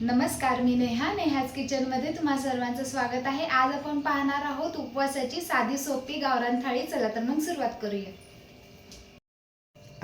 नमस्कार मी नेहा. नेहाज किचनमध्ये तुम्हा सर्वांचं स्वागत आहे. आज आपण पाहणार आहोत उपवासाची साधी सोपी गावरान थाळी चला तर मग सुरुवात करूया.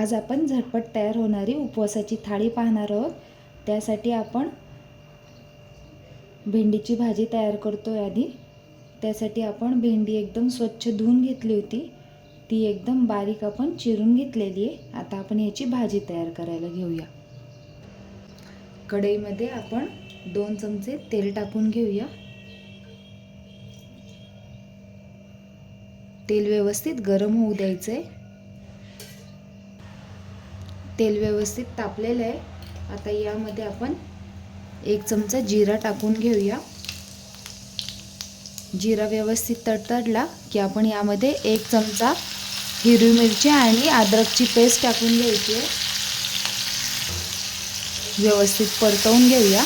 आज आपण झटपट तयार होणारी उपवासाची थाळी पाहणार आहोत. त्यासाठी आपण भेंडीची भाजी तयार करतो आधी. त्यासाठी आपण भेंडी एकदम स्वच्छ धुवून घेतली होती. ती एकदम बारीक आपण चिरून घेतलेली आहे. आता आपण याची भाजी तयार करायला घेऊया. कढईमध्ये आपण दोन चमचे तेल टाकून घेऊया. तेल व्यवस्थित गरम होऊ द्यायचं आहे तेल व्यवस्थित तापलेलं आहे. आता यामध्ये आपण एक चमचा जिरा टाकून घेऊया. जिरा व्यवस्थित तडतडला की आपण यामध्ये एक चमचा हिरवी मिरची आणि अद्रकची पेस्ट टाकून घ्यायची आहे. व्यवस्थित परतवून घेऊया.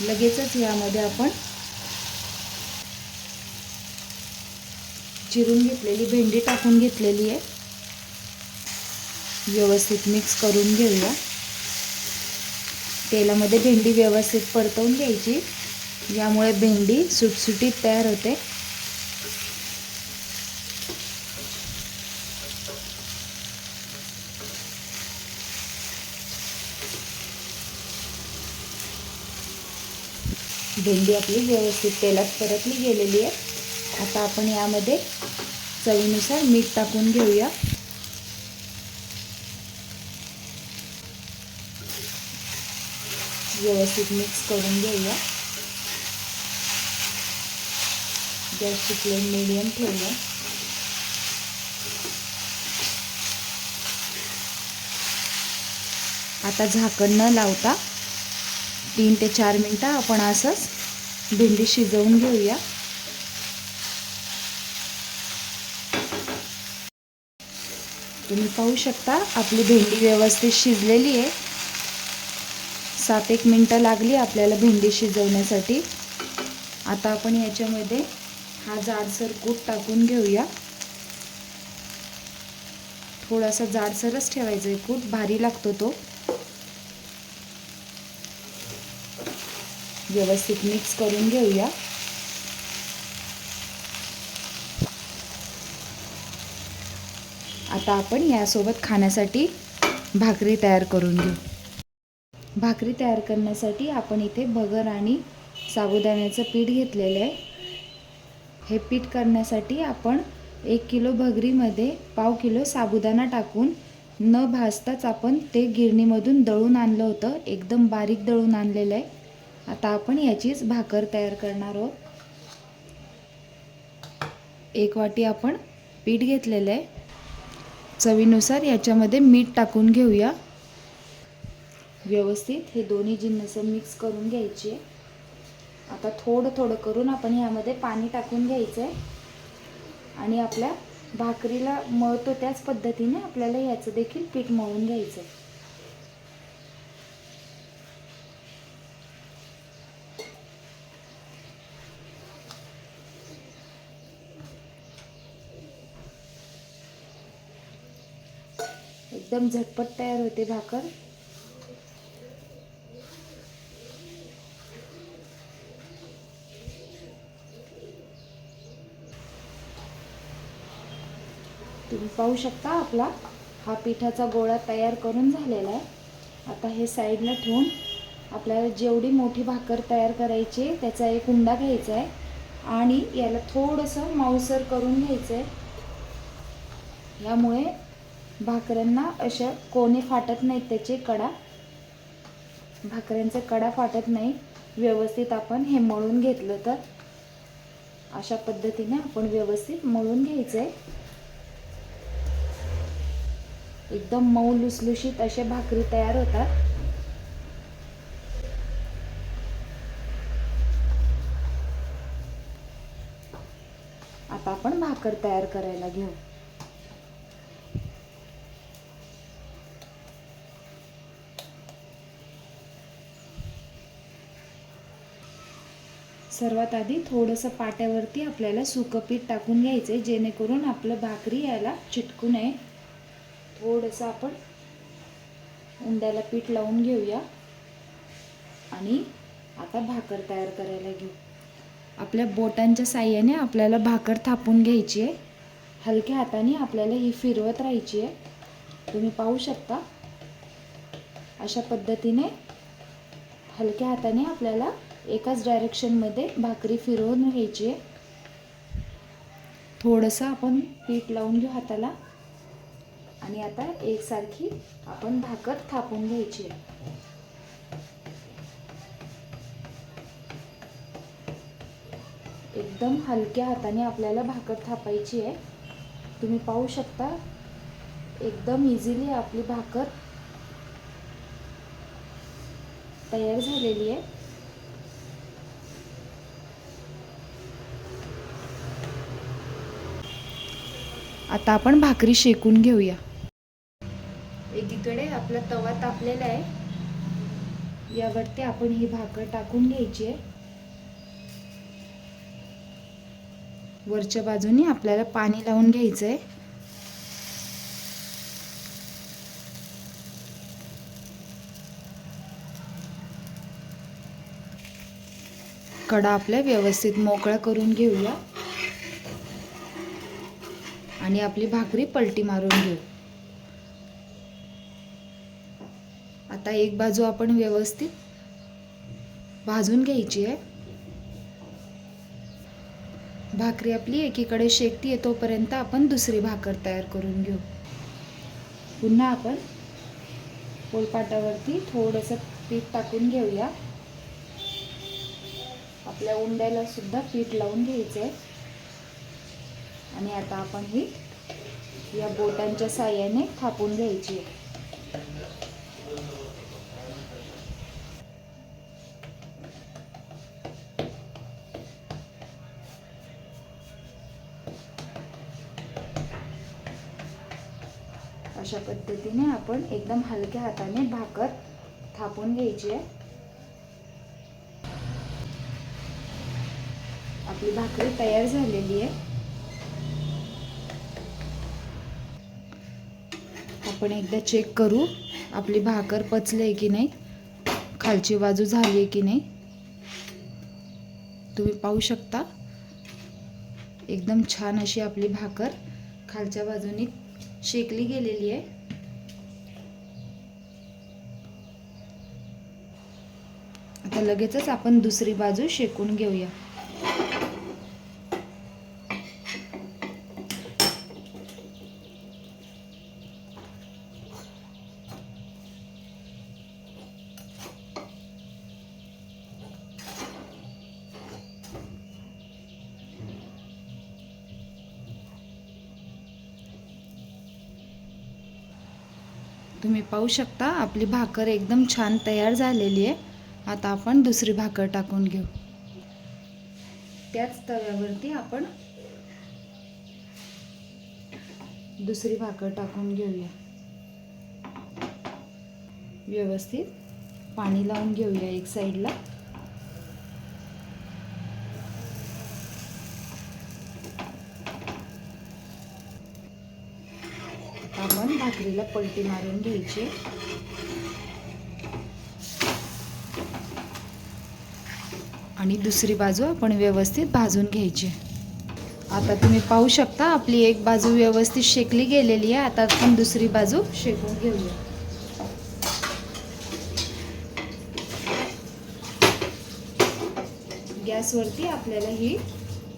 लगेचच यामध्ये आपण चिरून घेतलेली भेंडी टाकून घेतलेली आहे. व्यवस्थित मिक्स करून घेऊया. तेलामध्ये भेंडी व्यवस्थित परतवून घ्यायची. यामुळे भेंडी सुटसुटीत तयार होते. भेंडी आपली व्यवस्थित तेलात परतली गेलेली आहे. आता आपण यामध्ये चवीनुसार मीठ टाकून घेऊया. व्यवस्थित मिक्स करून घेऊया. गॅसची फ्लेम मिडियम ठेवूया. आता झाकण न लावता तीन ते चार मिनटं आपण असंच भेंडी शिजवून घेऊया. तुम्ही पाहू शकता आपली भेंडी व्यवस्थित शिजलेली आहे. सात एक मिनटं लागली आपल्याला भेंडी शिजवण्यासाठी. आता आपण याच्यामध्ये हा जाडसर कूट टाकून घेऊया. थोडासा जाडसरच ठेवायचा आहे कूट भारी लागतो तो. व्यवस्थित मिक्स करून घेऊया. आता आपण यासोबत खाण्यासाठी भाकरी तयार करून घेऊ. भाकरी तयार करण्यासाठी आपण इथे भगर आणि साबुदाण्याचं पीठ घेतलेलं आहे. हे पीठ करण्यासाठी आपण एक किलो भगरीमध्ये पाव किलो साबुदाणा टाकून न भाजताच आपण ते गिरणीमधून दळून आणलं होतं. एकदम बारीक दळून आणलेलं आहे. आता आपण याचीच भाकर तयार करणार आहोत. एक वाटी आपण पीठ घेतलेलं आहे. चवीनुसार याच्यामध्ये मीठ टाकून घेऊया. व्यवस्थित हे दोन्ही जिन्नस मिक्स करून घ्यायची. आता थोडं थोडं करून आपण यामध्ये पाणी टाकून घ्यायचं आहे आणि आपल्या भाकरीला मळतो त्याच पद्धतीने आपल्याला याचं देखील पीठ मळून घ्यायचं आहे एकदम झटपट तयार होते भाकर. तुम्ही पाहू शकता आपला हा पिठाचा गोळा तयार करून झालेला आहे. आता हे साईडला ठेवून आपल्याला जेवढी मोठी भाकर तयार करायची आहे त्याचा एक उंडा घ्यायचा आहे आणि याला थोडंसं मांसर करून घ्यायचं आहे यामुळे भाकऱ्यांना अशा कोणी फाटत नाहीत त्याचे कडा. भाकऱ्यांचे कडा फाटत नाही. व्यवस्थित आपण हे मळून घेतलं तर. अशा पद्धतीने आपण व्यवस्थित मळून घ्यायचं आहे एकदम मऊ लुसलुशीत असे भाकरी तयार होतात. आता आपण भाकर तयार करायला घेऊ. सर्वात आधी थोडंसं पाट्यावरती आपल्याला सुकं पीठ टाकून घ्यायचं आहे जेणेकरून आपलं भाकरी यायला चिटकू नये. थोडंसं आपण उंड्याला पीठ लावून घेऊया. आणि आता भाकर तयार करायला घेऊ. आपल्या बोटांच्या साह्याने आपल्याला भाकर थापून घ्यायची आहे हलक्या हाताने आपल्याला ही फिरवत राहायची आहे तुम्ही पाहू शकता. अशा पद्धतीने हलक्या हाताने आपल्याला एकाच डायरेक्शनमध्ये भाकरी फिरवून घ्यायची. आहे थोडंसं आपण पीठ लावून घेऊ हाताला. आणि आता एकसारखी आपण भाकर थापून घ्यायची. आहे एकदम हलक्या हाताने आपल्याला भाकर थापायची आहे. तुम्ही पाहू शकता एकदम इझिली आपली भाकर तयार झालेली आहे. आता आपण भाकरी शेकून घेऊया. एकीकडे आपला तवा तापलेला आहे. यावरती आपण ही भाकर टाकून घ्यायची आहे. वरच्या बाजूनी आपल्याला पाणी लावून घ्यायचं आहे. कडा आपल्या व्यवस्थित मोकळा करून घेऊया. आणि आपली भाकरी पलटी मारून घेऊ. आता एक बाजू आपण व्यवस्थित भाजून घ्यायची आहे. भाकरी आपली एकीकडे शेकती तोपर्यंत आपण दुसरी भाकर तयार करून घेऊ. पुन्हा आपण पोलपाटावरती थोडंसं पीठ टाकून घेऊया. आपल्या उंड्याला सुद्धा पीठ लावून घ्यायचं आहे आणि आता आपण ही या बोटांच्या साह्याने थापून घ्यायची आहे. अशा पद्धतीने आपण एकदम हलक्या हाताने भाकर थापून घ्यायची आहे. आपली भाकरी तयार झालेली आहे. आपण एकदा चेक करू आपली भाकर पचली आहे की नाही खालची बाजू झाली आहे की नाही. तुम्ही पाहू शकता एकदम छान अशी आपली भाकर खालच्या बाजूनी शेकली गेलेली आहे. आता लगेचच आपण दुसरी बाजू शेकून घेऊया. तुम्ही पाहू शकता आपली भाकर एकदम छान तयार झालेली आहे. आता आपण दुसरी भाकर टाकून घेऊ. त्याच तव्यावरती आपण दुसरी भाकर टाकून घेऊया. व्यवस्थित पाणी लावून घेऊया एक साईडला आपण भाकरीला पलटी मारून घ्यायची. आणि दुसरी बाजू आपण व्यवस्थित भाजून घ्यायची. आता तुम्ही पाहू शकता आपली एक बाजू व्यवस्थित शेकली गेलेली आहे. आता आपण दुसरी बाजू शेकून घेऊया. गॅसवरती आपल्याला ही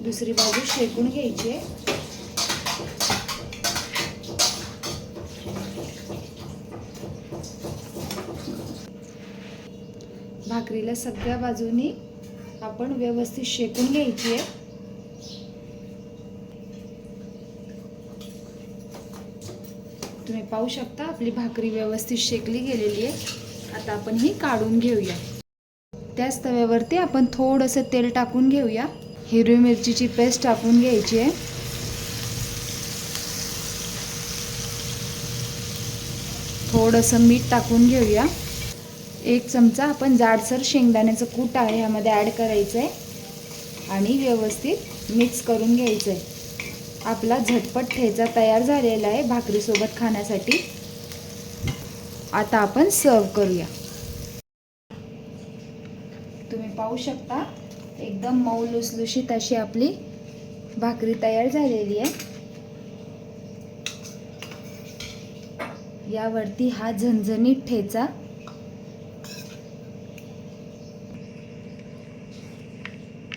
दुसरी बाजू शेकून घ्यायची आहे. भाकरीला सगळ्या बाजूनी आपण व्यवस्थित शेकून घ्यायची आहे. तुम्ही पाहू शकता आपली भाकरी व्यवस्थित शेकली गेलेली आहे. आता आपण ही काढून घेऊया. त्याच तव्यावरती आपण थोडंसं तेल टाकून घेऊया. हिरवी मिरचीची पेस्ट टाकून घ्यायची आहे. थोडंसं मीठ टाकून घेऊया. एक चमचा आपण जाडसर शेंगदाण्याचं कूट आहे ह्यामध्ये ॲड करायचं आहे आणि व्यवस्थित मिक्स करून घ्यायचं आहे आपला झटपट ठेचा तयार झालेला आहे भाकरीसोबत खाण्यासाठी. आता आपण सर्व करूया. तुम्ही पाहू शकता एकदम मऊ लुसलुशीत अशी आपली भाकरी तयार झालेली आहे. यावरती हा झणझणीत ठेचा